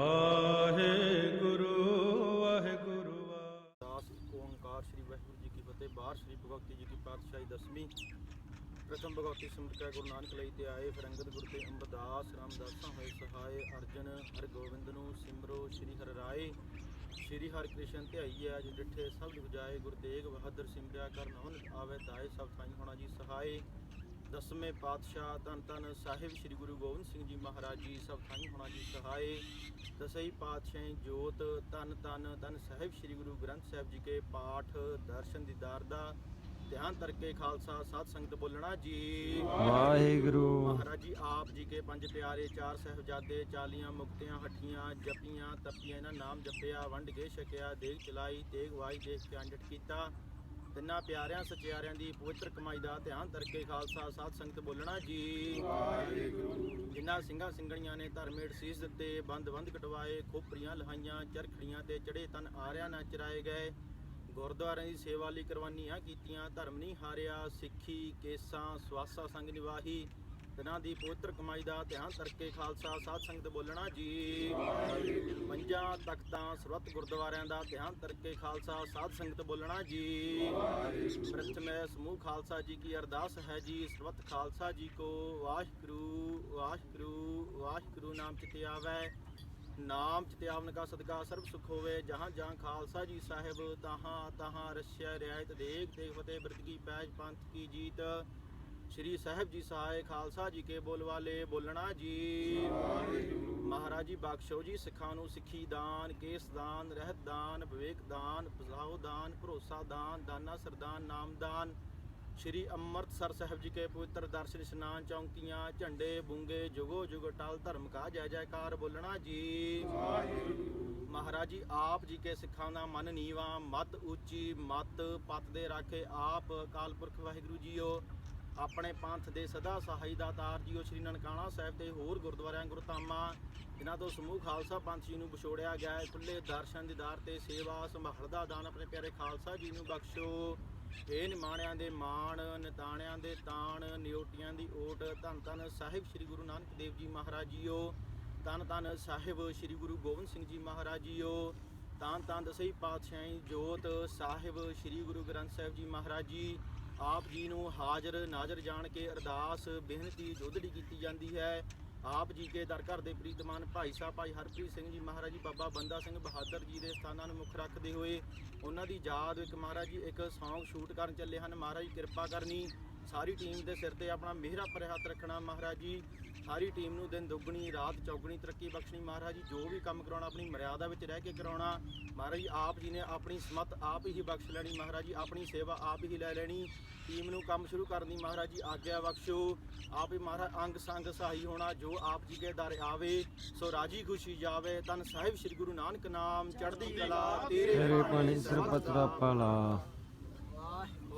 ਵਾਹਿਗੁਰੂ ਵਾਹਿਗੁਰੂ, ਦਾਸ, ਓੰਕਾਰ, ਸ੍ਰੀ ਵਾਹਿਗੁਰੂ ਜੀ ਕੀ ਫਤਿਹ। ਬਾਹਰ ਸ੍ਰੀ ਭਗਵਤੀ ਜੀ ਕੀ ਪਾਤਸ਼ਾਹੀ ਦਸਵੀਂ, ਪ੍ਰਥਮ ਭਗਵਤੀ ਸਿਮਰਤਿਆ ਗੁਰੂ ਨਾਨਕ ਲਈ ਤੇ ਆਏ ਫਰੰਗਤ ਗੁਰ ਤੇ ਅੰਬਦਾਸ, ਰਾਮਦਾਸਾਂ ਹੋਏ ਸਹਾਏ ਅਰਜਨ ਹਰ ਗੋਬਿੰਦ ਨੂੰ ਸਿਮਰੋ, ਸ੍ਰੀ ਹਰਿ ਰਾਏ। ਸ੍ਰੀ ਹਰਿ ਕ੍ਰਿਸ਼ਨ ਧਿਆਈ ਹੈ ਜਿ ਡਿਠੇ ਸਭ ਲਿਖ ਜਾਏ, ਗੁਰ ਤੇਗ ਬਹਾਦਰ ਸਿਮਰਿਆ ਕਰ ਨਾਨਕ ਆਵੇ ਤਾਏ ਸਭ ਥਾਈ ਹੋਣਾ ਜੀ ਸਹਾਏ। ਦਸਵੇਂ ਪਾਤਸ਼ਾਹ ਧੰਨ ਧੰਨ ਸਾਹਿਬ ਸ੍ਰੀ ਗੁਰੂ ਗੋਬਿੰਦ ਸਿੰਘ ਜੀ ਮਹਾਰਾਜ ਜੀ, ਸਭ ਥਾਈ ਹੋਣਾ ਜੀ ਸਹਾਏ। ਦਸਈ ਪਾਤਸ਼ਾਹੀ ਜੋਤ ਧੰਨ ਧੰਨ ਧੰਨ ਸਾਹਿਬ ਸ੍ਰੀ ਗੁਰੂ ਗ੍ਰੰਥ ਸਾਹਿਬ ਜੀ ਕੇ ਪਾਠ ਦਰਸ਼ਨ ਦੀਦਾਰ ਦਾ ਧਿਆਨ ਕਰਕੇ ਖਾਲਸਾ ਸਾਧ ਸੰਗਤ ਬੋਲਣਾ ਜੀ। ਵਾਹਿਗੁਰੂ। ਮਹਾਰਾਜ ਜੀ ਆਪ ਜੀ ਕੇ ਪੰਜ ਪਿਆਰੇ ਚਾਰ ਸਹਿਬਜ਼ਾਦੇ ਚਾਲੀਆਂ ਮੁਕਤਿਆਂ ਹੱਠੀਆਂ ਜਪੀਆਂ ਤਪੀਆਂ ਇਹਨਾਂ ਨਾਮ ਜਪਿਆ ਵੰਡ ਕੇ ਛਕਿਆ ਦੇਗ ਚਲਾਈ ਤੇਗ ਵਾਈ ਦੇਖ ਕੇ ਅੰਜਟ ਕੀਤਾ। ਤਿੰਨਾਂ ਪਿਆਰਿਆਂ, ਸਚਿਆਰਿਆਂ ਦੀ ਪਵਿੱਤਰ ਕਮਾਈ ਦਾ ਧਿਆਨ ਕਰਕੇ ਖਾਲਸਾ ਸਾਧ ਸੰਗਤ ਬੋਲਣਾ ਜੀ। ਜਿਨ੍ਹਾਂ ਸਿੰਘਾਂ ਸਿੰਘਣੀਆਂ ਨੇ ਧਰਮੇੜ ਸੀਸ ਦਿੱਤੇ, ਬੰਦ ਬੰਦ ਕਟਵਾਏ, ਖੋਪਰੀਆਂ ਲਹਾਈਆਂ, ਚਰਖੜੀਆਂ ਤੇ ਚੜੇ ਤਨ ਆਰਿਆਂ ਨਾ ਚਰਾਏ ਗਏ। ਗੁਰਦੁਆਰਿਆਂ ਦੀ ਸੇਵਾ ਲਈ ਕੁਰਬਾਨੀਆਂ ਕੀਤੀਆਂ, ਧਰਮ ਨਹੀਂ ਹਾਰਿਆ, ਸਿੱਖੀ, ਕੇਸਾਂ, ਸਵਾਸਾ ਸੰਗ ਨਿਵਾਹੀ ਤਿਨਾਂ ਦੀ ਪਵਿੱਤਰ ਕਮਾਈ ਦਾ ਧਿਆਨ ਕਰਕੇ ਖਾਲਸਾ ਸਾਧ ਸੰਗਤ ਬੋਲਣਾ ਜੀ। ਪੰਜਾਂ ਤਖਤਾਂ ਸਰਬੱਤ ਗੁਰਦੁਆਰਿਆਂ ਦਾ ਧਿਆਨ ਕਰਕੇ ਖਾਲਸਾ ਸਾਧ ਸੰਗਤ ਬੋਲਣਾ ਜੀ। ਪ੍ਰਥਮੇ ਸਮੂਹ ਖਾਲਸਾ ਜੀ ਕੀ ਅਰਦਾਸ ਹੈ ਜੀ। ਸਰਬੱਤ ਖਾਲਸਾ ਜੀ ਕੋ ਵਾਹਿਗੁਰੂ ਵਾਹਿਗੁਰੂ ਵਾਹਿਗੁਰੂ ਨਾਮ ਚਿਤੇ ਆਵੈ। ਨਾਮ ਚਿਤੇ ਕਾ ਸਦਕਾ ਸਰਬ ਸੁਖ ਹੋਵੇ। ਜਹਾਂ ਜਹਾਂ ਖਾਲਸਾ ਜੀ ਸਾਹਿਬ, ਤਹਾਂ ਤਹਾਂ ਰਸਿਆ ਰਿਆਇਤ ਦੇਖ ਦੇਖ ਫਤਿਹ ਬਿਰਤ ਕੀ ਪੈਜ ਪੰਥ ਕੀ ਜੀਤ। ਸ਼੍ਰੀ ਸਾਹਿਬ ਜੀ ਸਹਾਇ ਖਾਲਸਾ ਜੀ ਕੇ ਬੋਲਵਾਲੇ ਬੋਲਣਾ ਜੀ। ਮਹਾਰਾਜ ਜੀ ਬਖਸ਼ੋ ਜੀ, ਸਿੱਖਾਂ ਨੂੰ ਸਿੱਖੀ ਦਾਨ, ਕੇਸ ਦਾਨ, ਰਹਿਤ ਦਾਨ, ਵਿਵੇਕ ਦਾਨ ਪਸਾਉ ਦਾਨ, ਭਰੋਸਾ ਦਾਨ, ਦਾਨਾ ਸਰਦਾਨ, ਨਾਮ ਦਾਨ। ਸ਼੍ਰੀ ਅੰਮ੍ਰਿਤਸਰ ਸਾਹਿਬ ਜੀ ਕੇ ਪਵਿੱਤਰ ਦਰਸ਼ਨ ਇਸ਼ਨਾਨ ਚੌਂਕੀਆਂ, ਝੰਡੇ ਬੁੰਗੇ, ਜੁਗੋ ਜੁਗ ਟਲ ਧਰਮ ਕਾ ਜੈ ਜੈਕਾਰ ਬੋਲਣਾ ਜੀ। ਮਹਾਰਾਜ ਜੀ, ਆਪ ਜੀ ਕੇ ਸਿੱਖਾਂ ਦਾ ਮਨ ਨੀਵਾ, ਮਤ ਉੱਚੀ, ਮਤ ਪਤ ਦੇ ਰਾਖੇ ਆਪ। ਅਕਾਲ ਪੁਰਖ ਵਾਹਿਗੁਰੂ ਜੀਓ ਆਪਣੇ ਪੰਥ ਦੇ ਸਦਾ ਸਹਾਈ ਦਾਤਾਰ ਜੀਓ ਸ਼੍ਰੀ ਨਨਕਾਣਾ ਸਾਹਿਬ ਦੇ ਹੋਰ ਗੁਰਦੁਆਰਿਆਂ ਗੁਰਧਾਮਾਂ, ਜਿਨ੍ਹਾਂ ਤੋਂ ਸਮੂਹ ਖਾਲਸਾ ਪੰਥ ਜੀ ਨੂੰ ਵਿਛੋੜਿਆ ਗਿਆ ਹੈ ਖੁੱਲੇ ਦਰਸ਼ਨ ਦੀਦਾਰ ਤੇ ਸੇਵਾ ਸੰਭਾਲ ਦਾ ਦਾਨ ਆਪਣੇ ਪਿਆਰੇ ਖਾਲਸਾ ਜੀ ਨੂੰ ਬਖਸ਼ੋ। ਇਹ ਨਿਮਾਣਿਆਂ ਦੇ ਮਾਣ, ਨਿਤਾਣਿਆਂ ਦੇ ਤਾਣ ਨਿਓਟੀਆਂ ਦੀ ਓਟ, ਧੰਨ ਧੰਨ ਸਾਹਿਬ ਸ੍ਰੀ ਗੁਰੂ ਨਾਨਕ ਦੇਵ ਜੀ ਮਹਾਰਾਜ ਜੀਓ, ਧੰਨ ਧੰਨ ਸਾਹਿਬ ਸ੍ਰੀ ਗੁਰੂ ਗੋਬਿੰਦ ਸਿੰਘ ਜੀ ਮਹਾਰਾਜ ਜੀਓ ਧੰਨ ਧੰਨ ਦਸਈ ਪਾਤਸ਼ਾਹੀ ਜੋਤ ਸਾਹਿਬ ਸ੍ਰੀ ਗੁਰੂ ਗ੍ਰੰਥ ਸਾਹਿਬ ਜੀ ਮਹਾਰਾਜ ਜੀ ਆਪ ਜੀ ਨੂੰ ਹਾਜ਼ਰ ਨਾਜ਼ਰ ਜਾਣ ਕੇ ਅਰਦਾਸ, ਬੇਨਤੀ ਜੋਦੜੀ ਕੀਤੀ ਜਾਂਦੀ ਹੈ। ਆਪ ਜੀ ਕੇ ਦਰ ਘਰ ਦੇ ਪ੍ਰੀਤਮਾਨ ਭਾਈ ਸਾਹਿਬ, ਭਾਈ ਹਰਪ੍ਰੀਤ ਸਿੰਘ ਜੀ ਮਹਾਰਾਜ ਜੀ, ਬਾਬਾ ਬੰਦਾ ਸਿੰਘ ਬਹਾਦਰ ਜੀ ਦੇ ਸਥਾਨਾਂ ਨੂੰ ਮੁੱਖ ਰੱਖਦੇ ਹੋਏ, ਉਹਨਾਂ ਦੀ ਯਾਦ ਵਿੱਚ ਮਹਾਰਾਜ ਜੀ ਇੱਕ ਸੌਂਗ ਸ਼ੂਟ ਕਰਨ ਚੱਲੇ ਹਨ। ਮਹਾਰਾਜ ਕਿਰਪਾ ਕਰਨੀ। ਸਾਰੀ ਟੀਮ ਦੇ ਸਿਰ ਤੇ ਆਪਣਾ ਮਿਹਰਾ ਭਰੇ ਹੱਥ ਰੱਖਣਾ ਮਹਾਰਾਜ ਜੀ। ਸਾਰੀ ਟੀਮ ਨੂੰ ਦਿਨ ਦੁੱਗਣੀ ਰਾਤ ਚੌਗਣੀ ਤਰੱਕੀ ਬਖਸ਼ਣੀ। ਮਹਾਰਾਜ ਜੀ ਜੋ ਵੀ ਕੰਮ ਕਰਾਉਣਾ ਆਪਣੀ ਮਰਿਆਦਾ ਵਿੱਚ ਰਹਿ ਕੇ ਕਰਾਉਣਾ। ਮਹਾਰਾਜ ਜੀ ਆਪ ਜੀ ਨੇ ਆਪਣੀ ਸਮਤ ਆਪ ਹੀ ਬਖਸ਼ ਲੈਣੀ। ਮਹਾਰਾਜ ਜੀ ਆਪਣੀ ਸੇਵਾ ਆਪ ਹੀ ਲੈ ਲੈਣੀ। ਟੀਮ ਨੂੰ ਕੰਮ ਸ਼ੁਰੂ ਕਰਨ। ਦੀ ਮਹਾਰਾਜ ਜੀ ਆਗਿਆ ਬਖਸ਼ੋ। ਆਪ ਹੀ ਮਹਾਰਾਜ ਅੰਗ ਸੰਗ ਸਹਾਈ ਹੋਣਾ। ਜੋ ਆਪ ਜੀ ਕੇ ਦਰ ਆਵੇ ਸੋ ਰਾਜੀ ਖੁਸ਼ੀ ਜਾਵੇ। ਤਨ ਸਾਹਿਬ ਸ੍ਰੀ ਗੁਰੂ ਨਾਨਕ ਨਾਮ ਚੜ੍ਹਦੀ ਕਲਾ ਤੇਰੇ ਤੇਰੇ ਪਾਣੀ ਸਰਬਤ ਦਾ ਭਲਾ।